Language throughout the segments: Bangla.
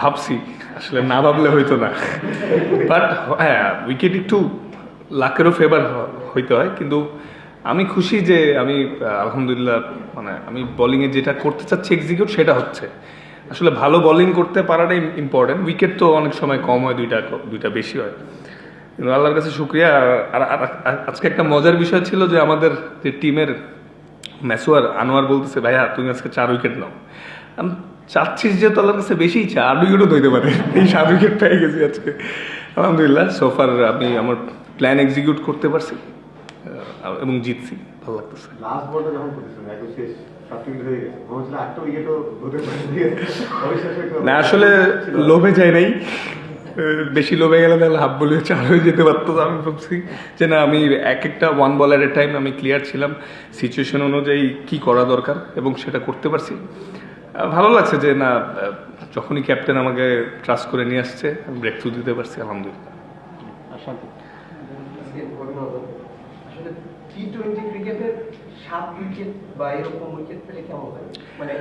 ভাবছি, আসলে না ভাবলে হইতো না। বাট হ্যাঁ উইকেট একটু লাকেরও ফেভার হইতে হয়, কিন্তু আমি খুশি যে আমি আলহামদুলিল্লাহ মানে আমি বোলিংয়ে যেটা করতে চাচ্ছি এক্সিকিউট সেটা হচ্ছে। আসলে ভালো বোলিং করতে পারাটাই ইম্পর্টেন্ট উইকেট তো অনেক সময় কম হয়, দুইটা দুইটা বেশি হয়। কিন্তু আল্লাহর কাছে শুক্রিয়া। আর আজকে একটা মজার বিষয় ছিল যে আমাদের যে টিমের ম্যাসুয়ার আনোয়ার বলতেছে, ভাইয়া, তুমি আজকে চার উইকেট নাও। চাচ্ছিস যে তো আল্লাহর কাছে বেশিই চা আট উইকেটও ধরতে পারে। এই সাত উইকেট পেয়ে গেছি আজকে। আলহামদুলিল্লাহ সোফার আমি আমার প্ল্যান এক্সিকিউট করতে পারছি এবং জিতছি। ভালো লাগতেছে। লাস্ট বলটা যখন শেষ না আসলে লোভে যায় নাই। বেশি লোভে গেলে তাহলে হাফ বলে চার হয়ে যেতে পারতো আমি ভাবছি যে না আমি এক একটা one ball at a time আমি ক্লিয়ার ছিলাম। সিচুয়েশন অনুযায়ী কি করা দরকার এবং সেটা করতে পারছি। ভালো লাগছে যে না যখনই ক্যাপ্টেন আমাকে ট্রাস্ট করে নিয়ে আসছে আমি ব্রেক থ্রু দিতে পারছি আলহামদুলিল্লাহ। আসলে টি টোয়েন্টি ক্রিকেটের সাত উইকেট বা এরকম উইকেট পেলে কেমন হয়? মানে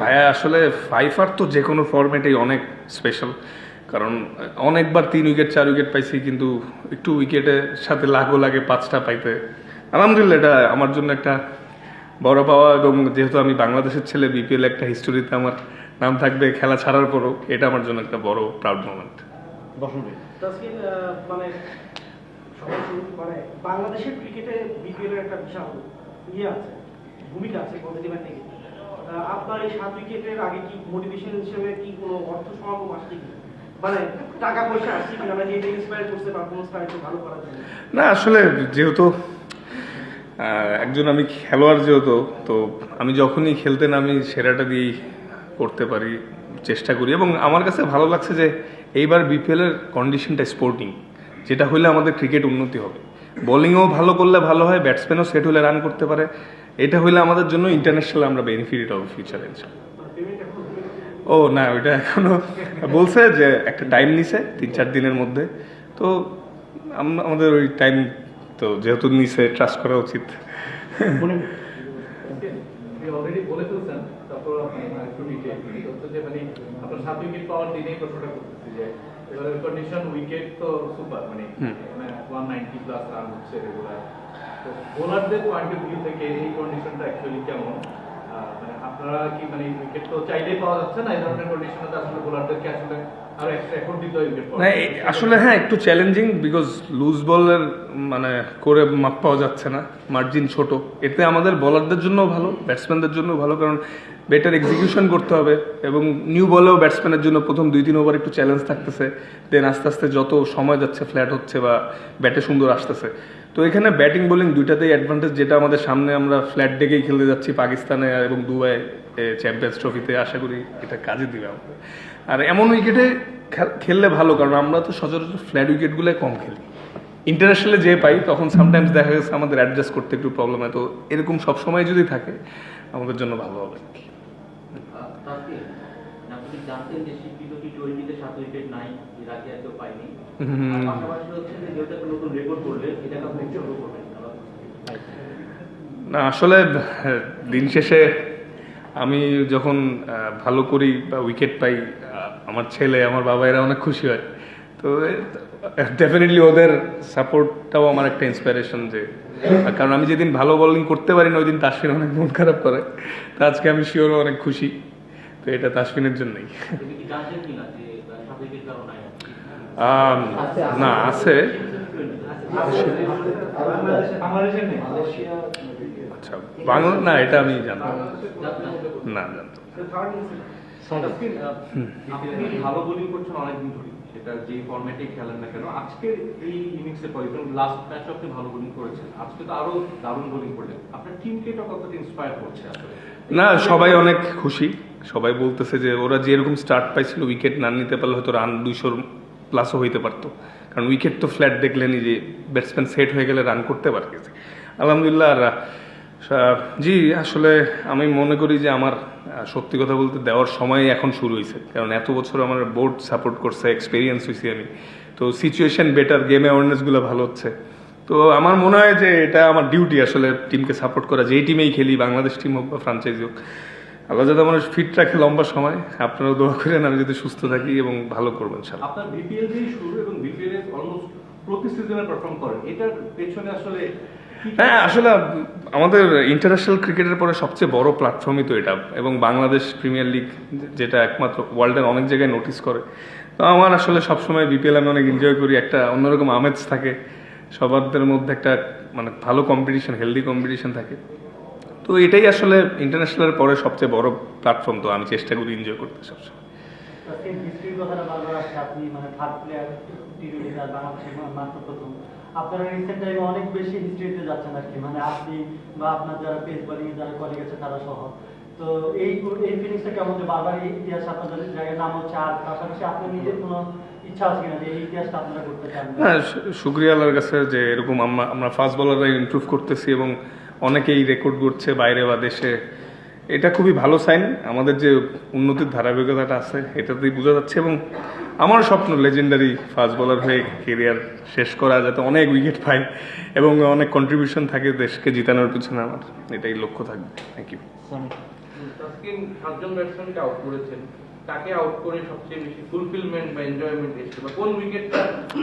ভাইয়া আসলে ফাইফার তো যে কোনো ফরম্যাটেই অনেক স্পেশাল কারণ অনেকবার তিন উইকেট চার উইকেট পাইছি কিন্তু একটু উইকেটের সাথে লাগও লাগে পাঁচটা পাইতে। আলহামদুলিল্লাহ এটা আমার জন্য একটা বড় পাওয়া এবং যেহেতু আমি বাংলাদেশের ছেলে বিপিএল একটা হিস্টোরিতে আমার নাম থাকবে খেলা ছাড়ার পরও এটা আমার জন্য একটা বড় প্রাউড মোমেন্ট তাসকিন মানে করে বাংলাদেশের ক্রিকেটে বিপিএল এর একটা বিশাল ইয়ে আছে ভূমিকা আছে পজিটিভ আপনার এই সাত উইকেটের আগে কি মোটিভেশন হিসেবে কি কোনো অর্থ সমাগম আসছে কি? মানে মানে না আসলে যেহেতু একজন আমি খেলোয়াড় যেহেতু, তো আমি যখনই খেলতে নামি সেরাটা দিয়েই করতে পারি, চেষ্টা করি। এবং আমার কাছে ভালো লাগছে যে এইবার বিপিএলের কন্ডিশনটা স্পোর্টিং যেটা হলে আমাদের ক্রিকেট উন্নতি হবে। বোলিংও ভালো করলে ভালো হয় ব্যাটসম্যানও সেট হলে রান করতে পারে। এটা হলে আমাদের জন্য ইন্টারন্যাশনাল আমরা বেনিফিট হবে ফিউচারে ও, না, ওইটা এখনও বলছে যে একটা টাইম নিছে তিন চার দিনের মধ্যে। তো আমাদের ওই টাইম তো যেহেতু নিচে ট্রাস্ট করা উচিত। আপনি অলরেডি বলে ফেলছেন তারপর আপনি একটু ডিটেইল হচ্ছে যে মানে মানে বোলারদের পয়েন্ট অফ ভিউ থেকে এই কন্ডিশনটা অ্যাকচুয়ালি কেমন? মানে আপনারা কি মানে উইকেট তো চাইলেই পাওয়া যাচ্ছে না এই ধরনের কন্ডিশনে তো আসলে বোলারদেরকে আসলে না আসলে হ্যাঁ একটু চ্যালেঞ্জিং বিকজ লুজ বলের মানে করে মাপ পাওয়া যাচ্ছে না মার্জিন ছোট। এতে আমাদের বলারদের জন্য ভালো ব্যাটসম্যানদের জন্য ভালো কারণ বেটার এক্সিকিউশন করতে হবে এবং নিউ বলেও ব্যাটসম্যানের জন্য প্রথম দুই তিন ওভার একটু চ্যালেঞ্জ থাকতেছে দেন আস্তে আস্তে যত সময় যাচ্ছে ফ্ল্যাট হচ্ছে বা ব্যাটে সুন্দর আসতেছে। তো এখানে ব্যাটিং বোলিং দুইটাতেই অ্যাডভান্টেজ যেটা আমাদের সামনে আমরা ফ্ল্যাট ডেকেই খেলতে যাচ্ছি পাকিস্তানে এবং দুবাই চ্যাম্পিয়ন্স ট্রফিতে আশা করি এটা কাজে দিবে আমাদের। আর এমন উইকেটে খেললে ভালো, কারণ আমরা তো সচরাচর ফ্ল্যাট উইকেটগুলো কম খেলি। ইন্টারন্যাশনালে যে পাই, তখন সামটাইমস দেখা গেছে আমাদের অ্যাডজাস্ট করতে একটু প্রবলেম হয়। তো এরকম সব সময় যদি থাকে, আমাদের জন্য ভালো হবে। জানতেন যে টি টোয়েন্টিতে সাত উইকেট নাই এর আগে এত পাইনি না আসলে দিন শেষে আমি যখন ভালো করি বা উইকেট পাই আমার ছেলে আমার বাবা এরা অনেক খুশি হয়। তো ডেফিনেটলি ওদের সাপোর্টটাও আমার একটা ইন্সপিরেশন যে কারণ আমি যেদিন ভালো বোলিং করতে পারি না ওই দিন তাসফিন অনেক মন খারাপ করে। তো আজকে আমি শিওর অনেক খুশি। তো এটা তাসফিনের জন্যই তুমি কি জানতেন কিনা যে আহ, সাত উইকেট কারণ নাই আম, না আছে। আচ্ছা বাংলা না এটা আমি জানতাম না। জানতাম ভালো বোলিং করছেন অনেকদিন ধরে সেটা ফরম্যাটে খেলেন না কেন আজকে এই ইনিংসের পরে লাস্ট ম্যাচে আপনি ভালো বোলিং করেছেন আজকে তো আরও দারুণ বোলিং করলেন। আপনার টিমকে এটা কতটা ইন্সপায়ার করছে আসলে? না সবাই অনেক খুশি। সবাই বলতেছে যে ওরা যেরকম স্টার্ট পাইছিল উইকেট না নিতে পারলে হয়তো রান দুইশোর প্লাসও হইতে পারতো। কারণ উইকেট তো ফ্ল্যাট দেখলেনই যে ব্যাটসম্যান সেট হয়ে গেলে রান করতে পারে আলহামদুলিল্লাহ, আর জি, আসলে আমি মনে করি যে আমার সত্যি কথা বলতে দেওয়ার সময় এখন শুরু হয়েছে কারণ এত বছর আমার বোর্ড সাপোর্ট করছে এক্সপিরিয়েন্স হয়েছি আমি। তো সিচুয়েশন বেটার গেম অ্যাওয়ারনেসগুলো ভালো হচ্ছে। তো আমার মনে হয় যে এটা আমার ডিউটি আসলে টিমকে সাপোর্ট করা। যেই টিমেই খেলি, বাংলাদেশ টিম হোক বা ফ্রাঞ্চাইজি হোক। আল্লাহ যাতে আমার ফিট রাখে লম্বা সময় আপনারাও দোয়া করেন আমি যদি সুস্থ থাকি এবং ভালো করবেন ইনশাল্লাহ আপনার বিপিএল শুরু এবং বিপিএল এর অলমোস্ট প্রতি সিজনে পারফর্ম করেন এটার পেছনে আসলে হ্যাঁ আসলে আমাদের ইন্টারন্যাশনাল ক্রিকেটের পরে সবচেয়ে বড় প্ল্যাটফর্মই তো এটা এবং বাংলাদেশ প্রিমিয়ার লিগ যেটা একমাত্র ওয়ার্ল্ডের অনেক জায়গায় নোটিস করে। তো আমার আসলে সবসময় বিপিএল আমি অনেক এনজয় করি একটা অন্যরকম আমেজ থাকে সবারদের মধ্যে একটা মানে ভালো কম্পিটিশন হেলদি কম্পিটিশন থাকে। তো এটাই আসলে ইন্টারন্যাশনালের পরে সবচেয়ে বড় প্ল্যাটফর্ম তো আমি চেষ্টা করি এনজয় করতে সবসময় মানে আপনারা রিসেন্ট টাইমে অনেক বেশি হিস্ট্রিতে যাচ্ছেন আর কি মানে আপনি বা আপনার যারা পেস বোলিং যারা কলিগ আছে তারা সহ। তো এই এই ফিলিংসটা কেমন যে বারবার এই ইতিহাস আপনাদের জায়গায় নাম হচ্ছে আর পাশাপাশি আপনার নিজের কোনো ইচ্ছা আছে কিনা যে এই ইতিহাসটা আপনারা করতে চান? হ্যাঁ আল্লাহর কাছে যে এরকম আমরা আমরা ফাস্ট বলাররা ইমপ্রুভ করতেছি এবং অনেকেই রেকর্ড করছে বাইরে বা দেশে এটা খুবই ভালো সাইন আমাদের যে উন্নতির ধারাবাহিকতাটা আছে এটাতেই বোঝা যাচ্ছে এবং আমার স্বপ্ন লেজেন্ডারি ফাস্ট বলার হয়ে কেরিয়ার শেষ করা যাতে অনেক উইকেট পাই এবং অনেক কন্ট্রিবিউশন থাকে দেশকে জিতানোর পিছনে আমার এটাই লক্ষ্য থাকবে থ্যাংক ইউ সাতজন ব্যাটসম্যানকে আউট করেছেন তাকে আউট করে সবচেয়ে বেশি ফুলফিলমেন্ট বা এনজয়মেন্ট এসেছে বা কোন উইকেটটা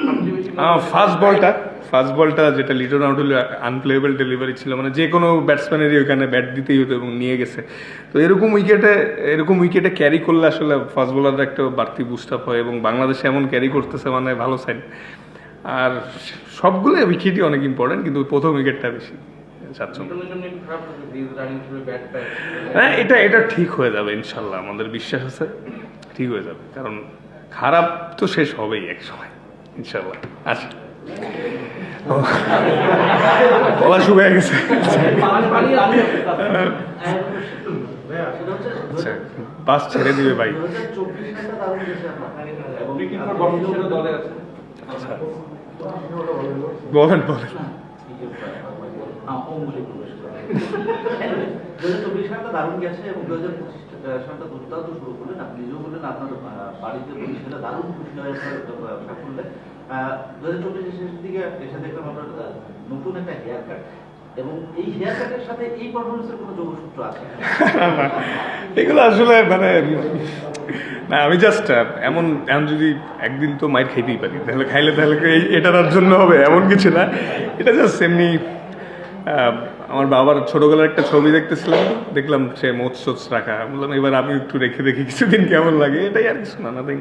সবচেয়ে বেশি ফার্স্ট বলটা ফার্স্ট বলটা যেটা লিটন আউট হলে আনপ্লেয়েবল ডেলিভারি ছিল মানে যে কোনো ব্যাটসম্যানেরই ওখানে ব্যাট দিতেই হতো এবং নিয়ে গেছে। তো এরকম উইকেটে এরকম উইকেটে ক্যারি করলে আসলে ফার্স্ট বোলাররা একটা বাড়তি বুস্ট আপ হয় এবং বাংলাদেশে এমন ক্যারি করতেছে মানে ভালো সাইড আর সবগুলো উইকেটই অনেক ইম্পর্টেন্ট কিন্তু প্রথম উইকেটটা বেশি। স্বাচ্ছন্দ্য হ্যাঁ এটা এটা ঠিক হয়ে যাবে ইনশাল্লাহ আমাদের বিশ্বাস আছে ঠিক হয়ে যাবে কারণ খারাপ তো শেষ হবেই এক সময় ইনশাল্লাহ। আচ্ছা। গলা শুকিয়ে গেছে। আচ্ছা বাস ছেড়ে দিবে ভাই। ক্রিকেট ফর দু হাজার চব্বিশ সালটা দারুণ গেছে এবং দু হাজার পঁচিশ সালটা দুর্দান্ত শুরু করলেন। আপনি নিজেও বললেন আপনার বাড়িতে দারুণ খুশি হয়ে সাফল্যে দু হাজার চব্বিশের শেষের দিকে এসে দেখলাম আপনার নতুন একটা হেয়ার কাট এগুলো আসলে মানে না আমি জাস্ট এমন এমন যদি একদিন তো মাইর খাইতেই পারি তাহলে খাইলে তাহলে এটার জন্য হবে? এমন কিছু না। এটা জাস্ট এমনি আমার বাবার ছোটবেলার একটা ছবি দেখতেছিলাম, দেখলাম সে সোচ রাখা। বললাম, এবার আমি একটু রেখে দেখি কিছুদিন কেমন লাগে। এটাই আর কিছু না নাথিং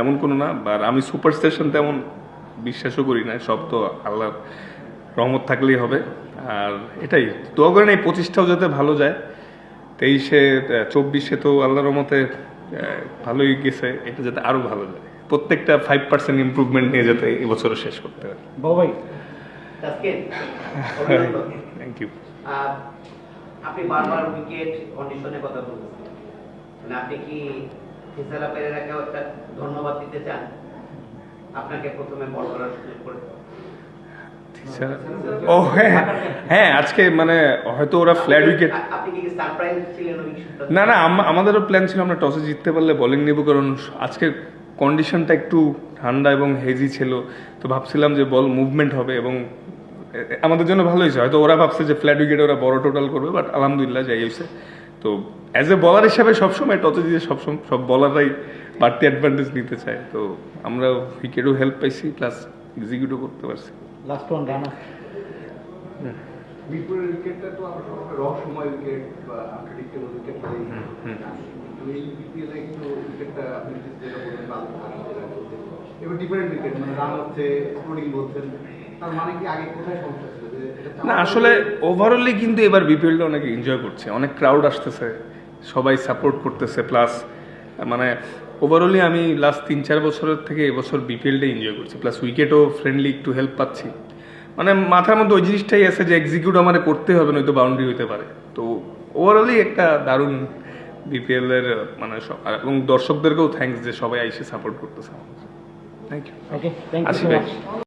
এমন কোনো না, আর আমি সুপার স্টেশন তেমন বিশ্বাসও করি না, সব তো আল্লাহ রহমত থাকলেই হবে। আর এটাই, দোয়া করেন এই পঁচিশটাও যাতে ভালো যায়। তেইশে চব্বিশে তো আল্লাহর মতে ভালোই গেছে, এটা যাতে আরও ভালো যায়। প্রত্যেকটা ফাইভ পার্সেন্ট ইম্প্রুভমেন্ট নিয়ে যাতে এবছরও শেষ করতে পারে। বাবাই। থ্যাংক ইউ আহ, আপনি বারবার উইকেট কন্ডিশনের কথা বলতেছেন মানে আপনি কি ফিসালা পেরেরাকেও একটা ধন্যবাদ দিতে চান? আপনাকে প্রথমে বল করার সুযোগ করে ও হ্যাঁ হ্যাঁ, আজকে মানে হয়তো ওরা ফ্ল্যাট উইকেট না না আমাদেরও প্ল্যান ছিল আমরা টসে জিততে পারলে বোলিং নেব কারণ আজকে কন্ডিশনটা একটু ঠান্ডা এবং হেজি ছিল তো ভাবছিলাম যে বল মুভমেন্ট হবে এবং আমাদের জন্য ভালো হয়েছে। হয়তো ওরা ভাবছে যে ফ্ল্যাট উইকেটে ওরা বড় টোটাল করবে বাট আলহামদুলিল্লাহ যাই হয়েছে। তো অ্যাজ এ বলার হিসাবে সবসময় টসে জিতে সবসময় সব বলাররাই বাড়তি অ্যাডভান্টেজ নিতে চায়। তো আমরা উইকেটও হেল্প পাইছি প্লাস এক্সিকিউটও করতে পারছি। লাস্ট ওয়ান রানা মিরপুরের উইকেটটা তো আমরা সবসময় উইকেট বা আনপ্রেডিক্টেবল উইকেট। তো এই বিপিএল এ একটু উইকেটটা আপনি যেটা এবার ডিফারেন্ট মানে রান হচ্ছে স্কোরিং বলছেন তার মানে কি আগে কোথায় সমস্যা ছিল? না আসলে ওভারঅলি কিন্তু এবার বিপিএলটা অনেক এনজয় করছে। অনেক ক্রাউড আসতেছে সবাই সাপোর্ট করতেছে প্লাস মানে ওভারঅলি আমি লাস্ট তিন চার বছরের থেকে এবছর বিপিএলটা এনজয় করছি। প্লাস উইকেটও ফ্রেন্ডলি একটু হেল্প পাচ্ছি। মানে মাথার মধ্যে ওই জিনিসটাই আছে যে এক্সিকিউট আমার করতে হবে নয়তো বাউন্ডারি হতে পারে। তো ওভারঅলি একটা দারুণ বিপিএল এর মানে এবং দর্শকদেরকেও থ্যাংকস যে সবাই এসে সাপোর্ট করতেছে আমাদের। Thank you okay thank you